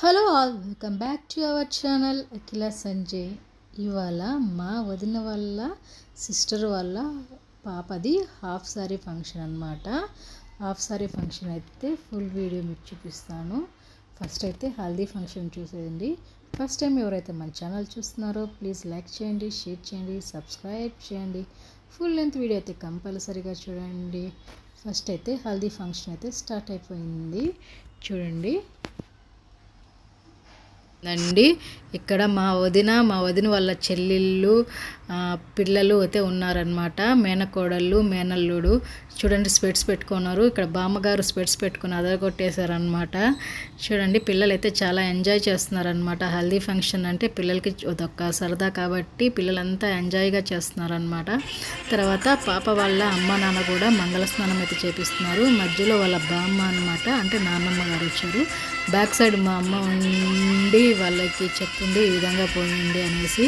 Hello all welcome back to our channel Akhila Sanjay. ఇవాళ మా వదిన వాళ్ళ సిస్టర్ వాళ్ళ పాపది హాఫ్ సారీ ఫంక్షన్ అనమాట హాఫ్ సారీ ఫంక్షన్ అయితే ఫుల్ వీడియో మీకు చూపిస్తాను. ఫస్ట్ అయితే హల్దీ ఫంక్షన్ చూసేయండి. ఫస్ట్ టైం ఎవరైతే మన ఛానల్ చూస్తున్నారో ప్లీజ్ లైక్ చేయండి షేర్ చేయండి సబ్స్క్రైబ్ చేయండి. ఫుల్ లెంత్ వీడియో అయితే కంపల్సరీగా చూడండి. ఫస్ట్ అయితే హల్దీ ఫంక్షన్ అయితే స్టార్ట్ అయిపోయింది. చూడండి. అండి ఇక్కడ మా వదిన మా వదిన వాళ్ళ చెల్లెళ్ళు పిల్లలు అయితే ఉన్నారనమాట మేనకోడళ్ళు మేనల్లుడు. చూడండి స్పెట్స్ పెట్టుకున్నారు. ఇక్కడ బామ్మగారు స్పెట్స్ పెట్టుకుని అదరగొట్టేశారనమాట చూడండి పిల్లలు అయితే చాలా ఎంజాయ్ చేస్తున్నారనమాట హల్దీ ఫంక్షన్ అంటే పిల్లలకి అదొక సరదా కాబట్టి పిల్లలంతా ఎంజాయ్గా చేస్తున్నారనమాట తర్వాత పాప వాళ్ళ అమ్మ నాన్న కూడా మంగళ స్నానం అయితే చేపిస్తున్నారు. మధ్యలో వాళ్ళ బామ్మ అనమాట అంటే నాన్నమ్మ గారు వచ్చారు. బ్యాక్ సైడ్ మా అమ్మ ఉండి వాళ్ళకి చెప్తుంది ఈ విధంగా పోయింది అనేసి.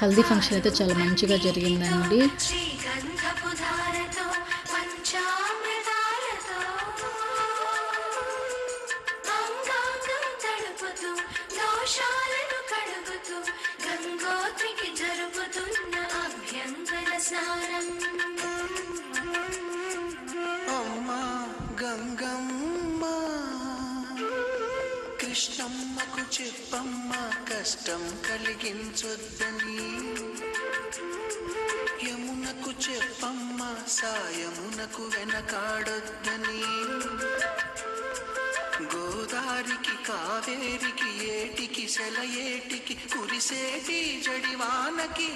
హల్దీ ఫంక్షన్ అయితే చాలా మంచిగా జరిగిందండి. కలిగించొద్దని. యమునకు చెప్పమ్మ సాయమునకు వెనకాడొద్దని. గోదారికి కావేరికి ఏటికి సెలయేటికి కురిసేటి జడివానకి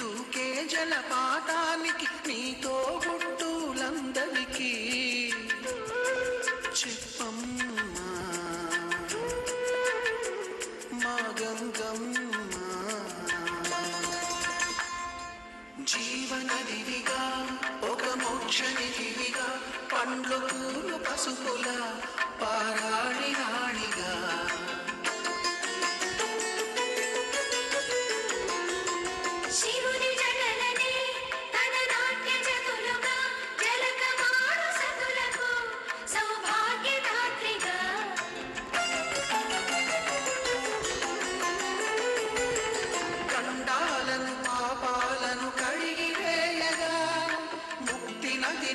దూకే జలపాతానికి నీతో గుట్టులందరికీ జీవనదివిగా ఒక మోక్షనిధివిగా పండ్లు పూలు పసుపుల పారాణి రాణిగా.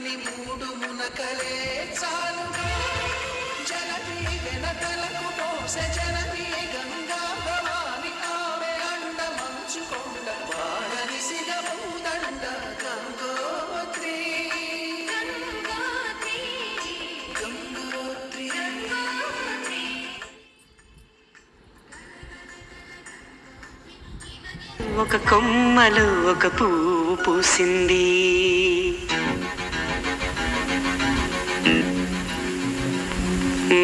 ముక్తి మూడు మునకలే చాలుగా జననీ వెనకలకు పోసె జననీ గంగా భవాని ఆమె అండ మంచుకొండ వాడని సిగమూదండ గంగోత్రి. ఒక కొమ్మలు ఒక పువ్వు పూసింది.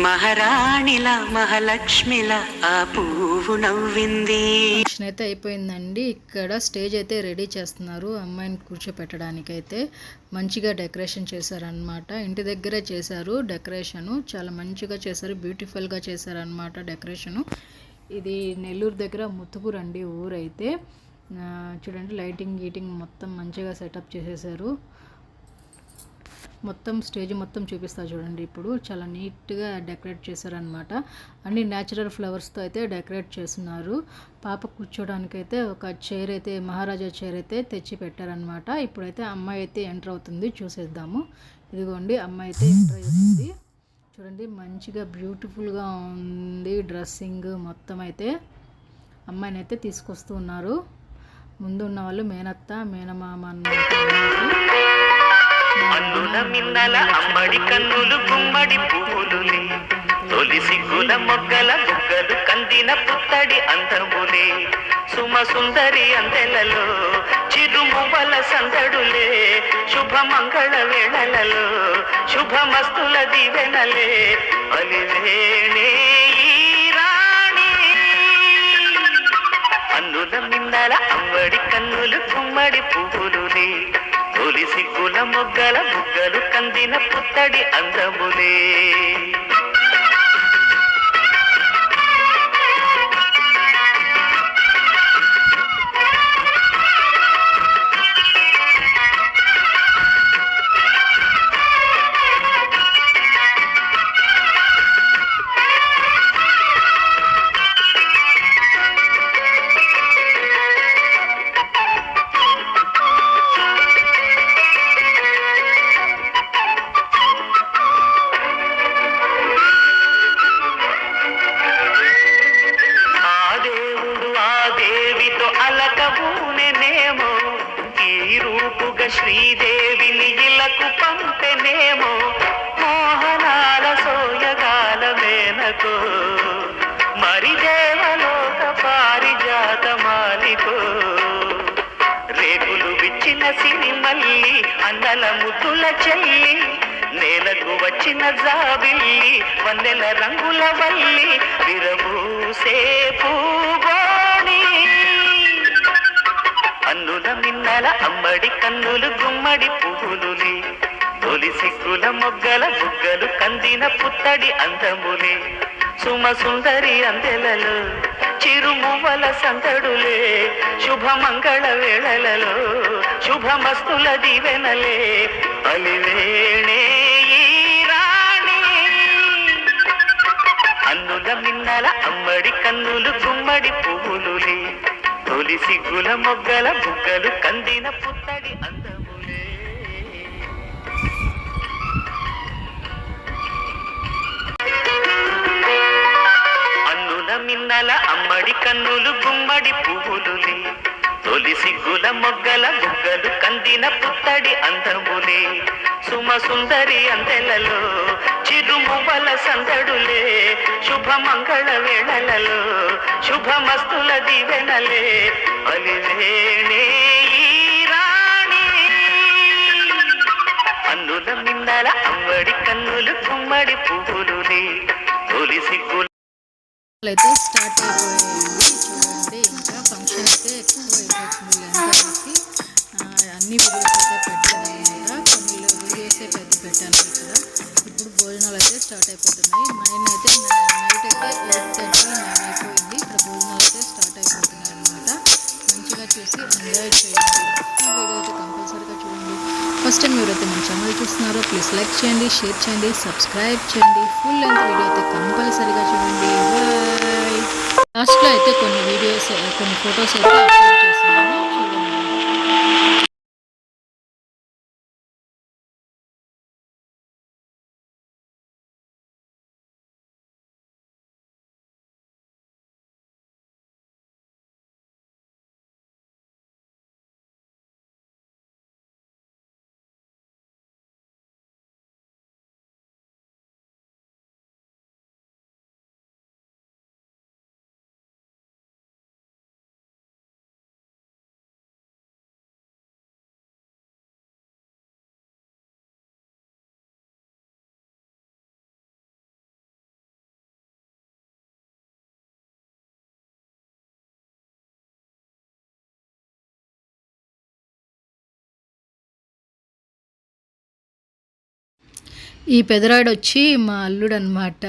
మహారాణిల మహాలక్ష్మిలా ఆ పువ్వు నవ్వింది. ఫంక్షన్ అయితే అయిపోయిందండి. ఇక్కడ స్టేజ్ అయితే రెడీ చేస్తున్నారు అమ్మాయిని కూర్చోపెట్టడానికి అయితే మంచిగా డెకరేషన్ చేశారనమాట ఇంటి దగ్గరే చేశారు డెకరేషను. చాలా మంచిగా చేశారు. బ్యూటిఫుల్గా చేశారనమాట డెకరేషను. ఇది నెల్లూరు దగ్గర ముత్తుపూర్ అండి ఊరైతే. ఆ, చూడండి లైటింగ్ గీటింగ్ మొత్తం మంచిగా సెటప్ చేసేసారు. మొత్తం స్టేజ్ మొత్తం చూపిస్తా చూడండి. ఇప్పుడు చాలా నీట్గా డెకరేట్ చేశారనమాట అన్ని న్యాచురల్ ఫ్లవర్స్తో అయితే డెకరేట్ చేస్తున్నారు. పాప కూర్చోడానికి అయితే ఒక చైర్ అయితే మహారాజా చైర్ అయితే తెచ్చి పెట్టారనమాట ఇప్పుడైతే అమ్మాయి అయితే ఎంటర్ అవుతుంది. చూసేద్దాము. ఇదిగోండి అమ్మాయి అయితే ఎంటర్ అవుతుంది. చూడండి మంచిగా బ్యూటిఫుల్గా ఉంది డ్రెస్సింగ్ మొత్తం అయితే. అమ్మాయిని అయితే తీసుకొస్తూ ఉన్నారు. ముందు ఉన్న వాళ్ళు మేనత్త మేనమామ అన్నమాట అన్నుల మిన్నల అమ్మడి కన్నులు గుమ్మడి పువ్వులులే తొలి సిగ్గుల మొగ్గల బుగ్గలు కందిన పుత్తడి అందములే. సుమ సుందరి అందెలలో చిరుమువల సందడులే. శుభమంగళ వేళలలో శుభమస్తుల దీవెనలే. అలివేణే అన్నుల మిన్నల అమ్మడి కన్నులు గుమ్మడి పువ్వులులే తొలి సిగ్గుల మొగ్గల ముగ్గలు కందిన పుత్తడి అందములే. నేనేమో మోహనాల సోయగాల మేనకో. మరి దేవలోక పారిజాత మాలికో. రేకులు విచ్చిన సిరిమల్లి అన్నల ముద్దుల చెల్లి నేలకు వచ్చిన జాబిల్లి వందెల రంగుల వల్లి విరబూసే పూబోణి అన్నుల మిన్నల అమ్మడి కన్నులు గుమ్మడి పువ్వులులే. తొలి సిగ్గుల మొగ్గల బుగ్గలు కందిన పుత్తడి అందములే. సుమ సుందరి అందెలలో చిరుమువ్వల సందడులే. శుభమంగళ వేళలలో శుభమస్తుల దీవెనలే. అలివేణే అన్నుల మిన్నల అమ్మడి కన్నులు గుమ్మడి పువ్వులు తొలి సిగ్గుల మొగ్గల బుగ్గలు కందిన పుత్తడి అందములే. అన్నుల మిన్నల అమ్మడి కన్నులు గుమ్మడి పువ్వులులే. తొలి సిగ్గుల మొగ్గల బుగ్గలు కందిన పుత్తడి అందములే. సుమ సుందరి అందెలలో చిరుమువ్వల సందడులే శుభమంగళ వేళలలో శుభమస్తుల దివెనలే. అలివేణే అన్నుల మిన్నల అమ్మడి కన్నులు కుమ్మడి పువ్వులు తొలి సిగ్గుల అయితే స్టార్ట్ అయిపోయాయండి చూడండి ఇంకా ఫంక్షన్ అయితే ఎక్కువ అయిపోతుంది అన్ని వీడియోస్ అయితే పెట్టాను కొన్ని వీడియోసే పెట్టాను. స్టార్ట్ అయిపోతున్నాయి. నైన్ అయితే నైట్ అయితే ఎయిట్ థర్టీ నైన్ అయిపోయింది. ఇక్కడ భోజనాలు అయితే స్టార్ట్ అయిపోతున్నాయి అనమాట మంచిగా చూసి ఎంజాయ్ చేయండి. ఈ వీడియో అయితే కంపల్సరీగా చూడండి. ఫస్ట్ టైం ఎవరైతే మన ఛానల్ చూస్తున్నారో ప్లీజ్ లైక్ చేయండి షేర్ చేయండి సబ్స్క్రైబ్ చేయండి. ఫుల్ లెంత్ వీడియో అయితే కంపల్సరీగా చూడండి. బాయ్ లాస్ట్లో అయితే కొన్ని వీడియోస్ కొన్ని ఫొటోస్ అయితే అప్లోడ్ చేస్తున్నాను. ఈ పెదరాడు వచ్చి మా అల్లుడు అనమాట